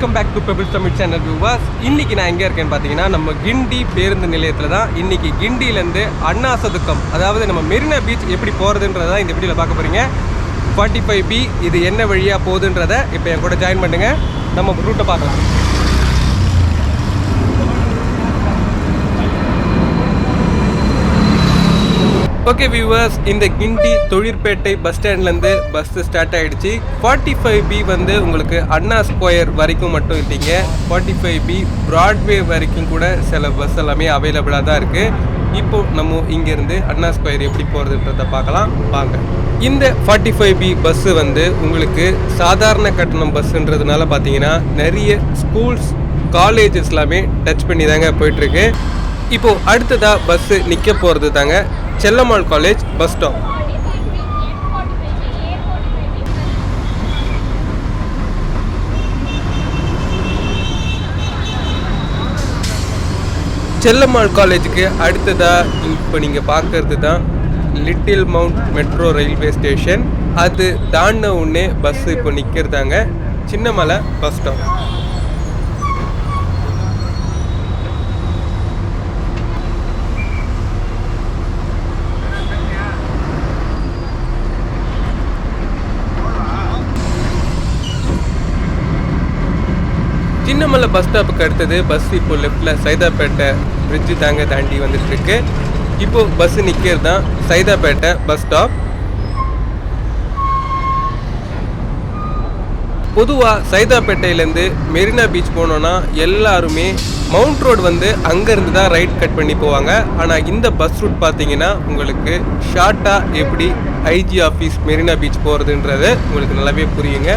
Welcome back to Pebble Tamil channel viewers இன்னைக்கு நான் எங்கே இருக்கேன்னு பார்த்தீங்கன்னா நம்ம கிண்டி பேருந்து நிலையத்தில் தான் இன்னைக்கு கிண்டியிலேருந்து அண்ணா சதுக்கம் அதாவது நம்ம மெரினா பீச் எப்படி போகிறதுன்றதை இந்த வீடியோவில் பார்க்க போகிறீங்க ஃபார்ட்டி ஃபைவ் பி இது என்ன வழியாக போகுதுன்றதை இப்போ என் கூட ஜாயின் பண்ணுங்கள் நம்ம ரூட்டை பார்க்கலாம். ஓகே வியூவர்ஸ் இந்த கிண்டி தொழிற்பேட்டை பஸ் ஸ்டாண்ட்லேருந்து பஸ் ஸ்டார்ட் ஆகிடுச்சு ஃபார்ட்டி ஃபைவ் பி வந்து உங்களுக்கு அண்ணா ஸ்கொயர் வரைக்கும் மட்டும் இல்லைங்க. ஃபார்ட்டி ஃபைவ் பி ப்ராட்வே வரைக்கும் கூட சில பஸ் எல்லாமே அவைலபிளாக தான் இருக்குது இப்போ நம்ம இங்கேருந்து அண்ணா ஸ்கொயர் எப்படி போகிறதுன்றத பார்க்கலாம். வாங்க. இந்த ஃபார்ட்டி ஃபைவ் பி பஸ்ஸு வந்து உங்களுக்கு சாதாரண கட்டணம் பஸ்ஸுன்றதுனால பார்த்தீங்கன்னா நிறைய ஸ்கூல்ஸ் காலேஜஸ் எல்லாமே டச் பண்ணி தாங்க போயிட்டுருக்கு இப்போது அடுத்ததாக பஸ்ஸு நிற்க போகிறது தாங்க Chellammal college bus stop. Chellammal காலேஜுக்கு அடுத்ததாக இப்போ நீங்கள் பார்க்கறது தான் Little Mount metro railway station. அது தாண்டின உடனே பஸ் இப்போ நிற்கிறதாங்க Chinnamalai bus stop. Chinnamalai bus ஸ்டாப்புக்கு அடுத்தது பஸ் இப்போ லெஃப்டில் சைதாப்பேட்டை பிரிட்ஜு தாங்க தாண்டி வந்துட்டுருக்கு. இப்போது பஸ்ஸு பஸ் நிற்கிறது தான் சைதாப்பேட்டை பஸ் ஸ்டாப் பொதுவாக சைதாப்பேட்டையிலேருந்து மெரினா பீச் போனோன்னா எல்லாருமே மவுண்ட் ரோடு வந்து அங்கேருந்து தான் ரைட் கட் பண்ணி போவாங்க. ஆனால் இந்த பஸ் ரூட் பார்த்தீங்கன்னா உங்களுக்கு ஷார்ட்டாக எப்படி ஐஜி ஆஃபீஸ் மெரினா பீச் போகிறதுன்றது உங்களுக்கு நல்லாவே புரியுங்க.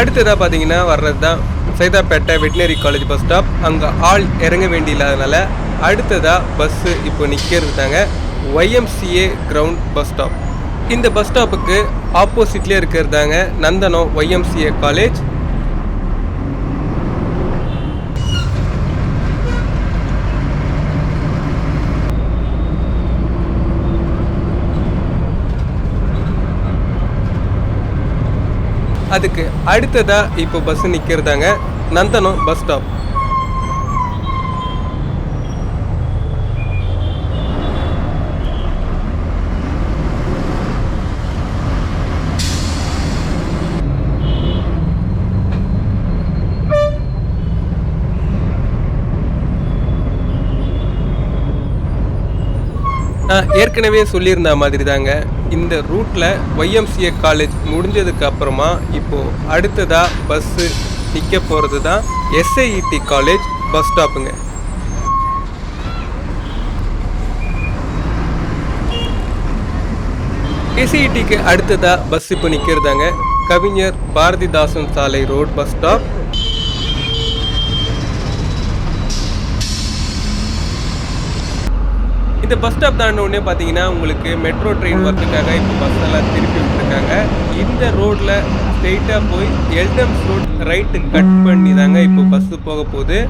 அடுத்ததாக பார்த்தீங்கன்னா வர்றது தான் Saidapet veterinary college bus stop. அங்கே ஆள் இறங்க வேண்டியில்லாதனால அடுத்ததாக பஸ்ஸு இப்போ நிற்கிறது தாங்க ஒய்எம்சிஏ கிரவுண்ட் பஸ் ஸ்டாப் இந்த பஸ் ஸ்டாப்புக்கு ஆப்போசிட்லேயே இருக்கிறதாங்க நந்தனம் ஒய்எம்சிஏ காலேஜ் அதுக்கு அடுத்ததாக இப்போ பஸ் நிற்கிறதாங்க நந்தனம் பஸ் ஸ்டாப் ஏற்கனவே சொல்லியிருந்த மாதிரி தாங்க இந்த ரூட்டில் ஒய்எம்சிஏ காலேஜ் முடிஞ்சதுக்கு அப்புறமா இப்போது அடுத்ததாக பஸ்ஸு நிற்க போகிறது தான் எஸ்ஐஇடி காலேஜ் பஸ் ஸ்டாப்புங்க எஸ்ஐடிக்கு அடுத்ததாக பஸ் இப்போ நிற்கிறதாங்க கவிஞர் பாரதிதாசன் சாலை ரோட் பஸ் ஸ்டாப் இந்த பஸ் ஸ்டாப் தாண்ட உடனே பார்த்தீங்கன்னா உங்களுக்கு மெட்ரோ ட்ரெயின் வரதுக்காக இப்போ பஸ் எல்லாம் திருப்பி விட்டுருக்காங்க. இந்த ரோட்டில் ஸ்ட்ரெயிட்டாக போய் எல்டம்ஸ் ரோட் ரைட்டு கட் பண்ணி தாங்க இப்போ பஸ்ஸு போக போகுது.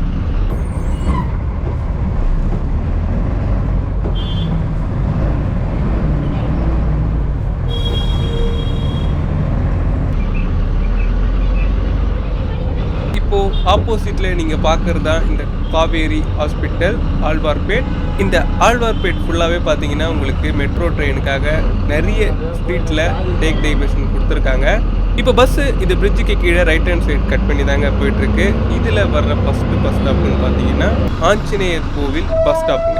இப்போ ஆப்போசிட்ல நீங்க பார்க்கறது தான் இந்த காவேரி ஹாஸ்பிட்டல் ஆழ்வார்பேட். இந்த ஆழ்வார்பேட் ஃபுல்லாகவே பார்த்தீங்கன்னா உங்களுக்கு மெட்ரோ ட்ரெயினுக்காக நிறைய ஸ்ட்ரீட்டில் டேக் டைவர்ஷன் கொடுத்துருக்காங்க. இப்போ பஸ்ஸு இது பிரிட்ஜுக்கு கீழே ரைட் ஹேண்ட் சைடு கட் பண்ணி தாங்க போயிட்டுருக்கு. இதில் வர்ற ஃபஸ்ட்டு பஸ் ஸ்டாப்னு பார்த்தீங்கன்னா ஆஞ்சநேயர் கோவில் பஸ் ஸ்டாப்புங்க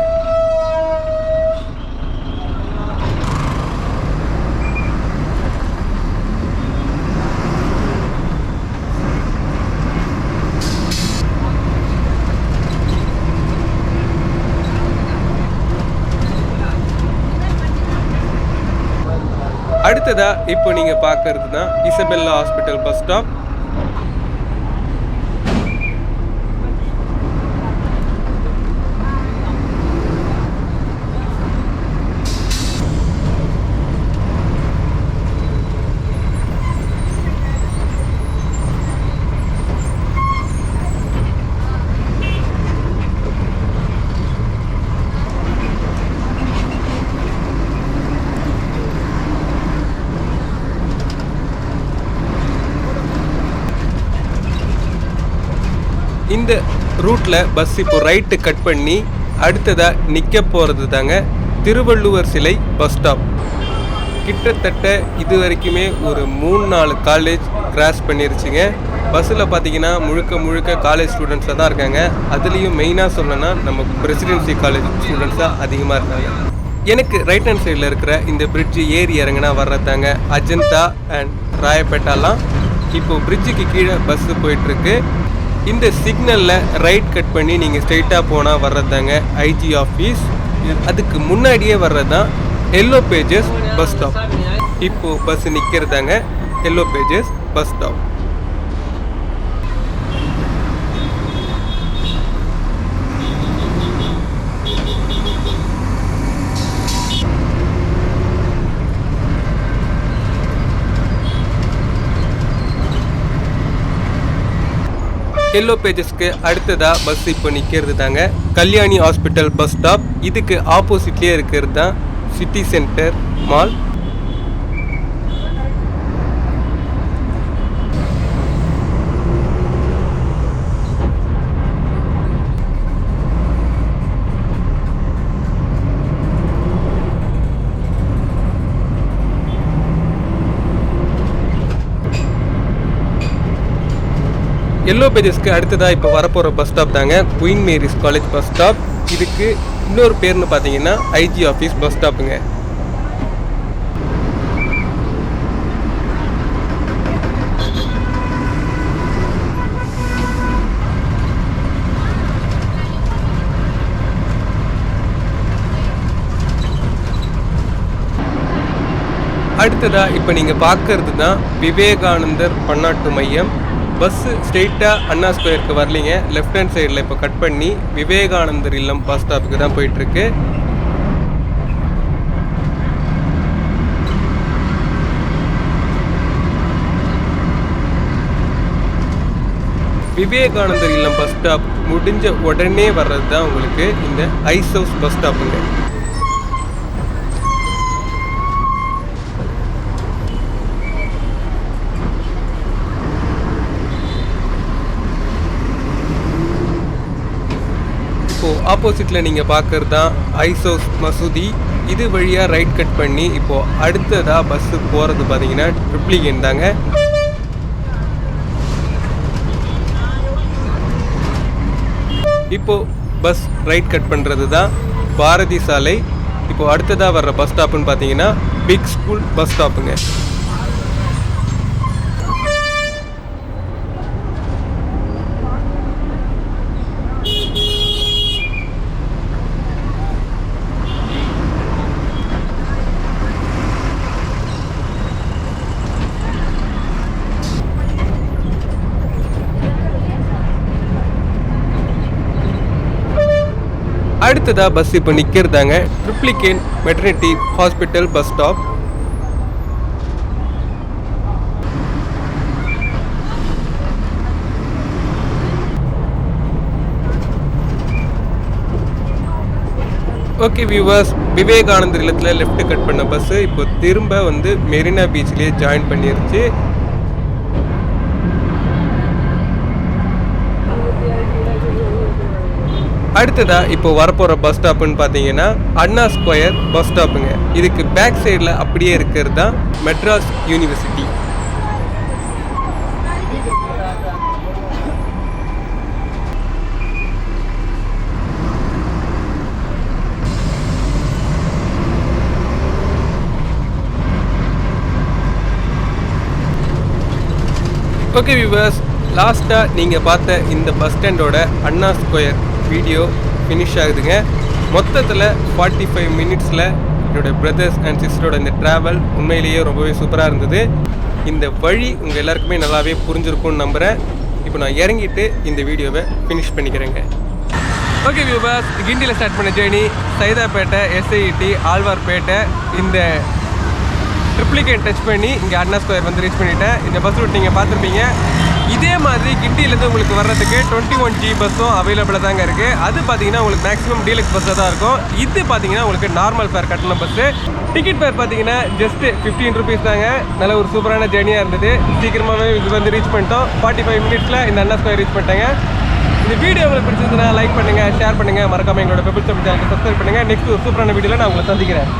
அடுத்ததாக இப்போ நீங்கள் பார்க்கறது தான் இசபெல்லா ஹாஸ்பிட்டல் பஸ் ஸ்டாப் இந்த ரூட்டில் பஸ் இப்போ ரைட்டு கட் பண்ணி அடுத்ததாக நிற்க போகிறது தாங்க திருவள்ளுவர் சிலை பஸ் ஸ்டாப் கிட்டத்தட்ட இது வரைக்குமே ஒரு மூணு நாலு காலேஜ் கிராஸ் பண்ணிருச்சுங்க. பஸ்ஸில் பார்த்தீங்கன்னா முழுக்க முழுக்க காலேஜ் ஸ்டூடெண்ட்ஸாக தான் இருக்காங்க. அதுலேயும் மெயினாக சொல்லணும்னா நம்ம பிரசிடென்சி காலேஜ் ஸ்டூடெண்ட்ஸ் தான் அதிகமாக இருக்காங்க. எனக்கு ரைட் ஹேண்ட் சைடில் இருக்கிற இந்த பிரிட்ஜு ஏறி இறங்கினா வர்றதாங்க அஜந்தா அண்ட் ராயப்பேட்டாலாம் இப்போது பிரிட்ஜுக்கு கீழே பஸ்ஸு போயிட்டுருக்கு இந்த சிக்னலில் ரைட் கட் பண்ணி நீங்கள் ஸ்ட்ரெயிட்டாக போனால் வர்றதாங்க ஐஜி ஆஃபீஸ் அதுக்கு முன்னாடியே வர்றது தான் எல்லோ பேஜஸ் பஸ் ஸ்டாப் இப்போது bus நிற்கிறதாங்க Yellow Pages bus stop Yellow பேஜஸ்க்கு அடுத்ததாக பஸ் இப்போ நிற்கிறது தாங்க கல்யாணி ஹாஸ்பிட்டல் பஸ் ஸ்டாப் இதுக்கு ஆப்போசிட்லேயே இருக்கிறது தான் சிட்டி சென்டர் மால் எல்லோ பேஜஸ்க்கு அடுத்ததாக இப்போ வரப்போகிற பஸ் ஸ்டாப் தாங்க. Queen Mary's college bus stop இதுக்கு இன்னொரு பேர்னு பார்த்தீங்கன்னா ஐஜி ஆஃபீஸ் பஸ் ஸ்டாப்புங்க அடுத்ததாக இப்போ நீங்கள் பார்க்கறது தான் விவேகானந்தர் பன்னாட்டு மையம். பஸ்ஸு ஸ்ட்ரெயிட்டாக அண்ணா ஸ்கொயருக்கு வரலீங்க. லெஃப்ட் ஹேண்ட் சைடில் இப்போ கட் பண்ணி விவேகானந்தர் இல்லம் பஸ் ஸ்டாப்புக்கு தான் போயிட்டுருக்கு. விவேகானந்தர் இல்லம் பஸ் ஸ்டாப் முடிஞ்ச உடனே வர்றது தான் உங்களுக்கு இந்த ஐஸ் ஹவுஸ் பஸ் ஸ்டாப்புங்க இப்போ ஆப்போசிட்டில் நீங்கள் பார்க்கறது தான் ஐசோஸ் மசூதி. இது வழியாக ரைட் கட் பண்ணி இப்போது அடுத்ததாக பஸ்ஸு போகிறது பார்த்தீங்கன்னா ட்ரிப்ளிகேன் e தாங்க. இப்போது பஸ் ரைட் கட் பண்ணுறது தான் பாரதி சாலை. இப்போது அடுத்ததாக வர்ற பஸ் ஸ்டாப்புன்னு பார்த்தீங்கன்னா பிக் ஸ்கூல் பஸ் ஸ்டாப்புங்க அடுத்ததாக பஸ் இப்போ நிற்கிறதாங்க Triplicane maternity hospital bus stop okay viewers Vivekanandar இல்லத்தில் லெஃப்ட் கட் பண்ண பஸ்ஸு இப்போ திரும்ப வந்து மெரினா பீச்லேயே ஜாயின் பண்ணிருச்சு. அடுத்ததாக இப்போ வரப்போகிற பஸ் ஸ்டாப்புன்னு பார்த்தீங்கன்னா அண்ணா ஸ்கொயர் பஸ் ஸ்டாப்புங்க இதுக்கு பேக் சைடில் அப்படியே இருக்கிறது தான் மெட்ராஸ் யூனிவர்சிட்டி ஓகே வியூவர்ஸ் லாஸ்ட்டாக நீங்கள் பார்த்த இந்த பஸ் ஸ்டாண்டோட அண்ணா ஸ்கொயர் வீடியோ ஃபினிஷ் ஆகுதுங்க. மொத்தத்தில் ஃபார்ட்டி ஃபைவ் மினிட்ஸில் என்னுடைய பிரதர்ஸ் அண்ட் சிஸ்டரோட இந்த ட்ராவல் உண்மையிலேயே ரொம்பவே சூப்பராக இருந்தது. இந்த வழி உங்கள் எல்லாருக்குமே நல்லாவே புரிஞ்சிருக்கும்னு நம்புகிறேன் இப்போ நான் இறங்கிட்டு இந்த வீடியோவை ஃபினிஷ் பண்ணிக்கிறேங்க. ஓகே வியூவர்ஸ் கிண்டியில் ஸ்டார்ட் பண்ண ஜேர்னி சைதாப்பேட்டை எஸ்ஐடி ஆழ்வார்பேட்டை. இந்த ட்ரிப்ளிகேட் டச் பண்ணி இங்கே அண்ணா ஸ்கொயர் வந்து ரீச் பண்ணிட்டேன். இந்த பஸ் ரூட் நீங்கள் பார்த்துருப்பீங்க. இதே மாதிரி கிண்டியிலேருந்து உங்களுக்கு வர்றதுக்கு டுவெண்ட்டி ஒன் ஜி பஸ்ஸும் அவைலபிளாக தாங்க இருக்குது அது பார்த்தீங்கன்னா உங்களுக்கு மேக்ஸிமம் டீலக்ஸ் பஸ்ஸாக தான் இருக்கும். இது பார்த்தீங்கன்னா உங்களுக்கு நார்மல் ஃபேர் கட்டண பஸ்ஸு டிக்கெட் ஃபேர் பார்த்தீங்கன்னா ஜஸ்ட் ஃபிஃப்டீன் ருபீஸ் தாங்க. நல்ல ஒரு சூப்பரான ஜேர்னியாக இருந்தது. சீக்கிரமாகவே இது வந்து ரீச் பண்ணிட்டோம். ஃபார்ட்டி ஃபைவ் மினிட்ஸில் இந்த அண்ணா ஸ்கொயர் ரீச் பண்ணிட்டாங்க. இந்த வீடியோ உங்களுக்கு பிடிச்சிருந்தா லைக் பண்ணுங்கள் ஷேர் பண்ணுங்க. மறக்காமல் எங்களோட பெபிள் சேனலுக்கு சப்ஸ்கிரைப் பண்ணுங்கள் நெக்ஸ்ட் ஒரு சூப்பரான வீடியோவில் நான் உங்களை சந்திக்கிறேன்.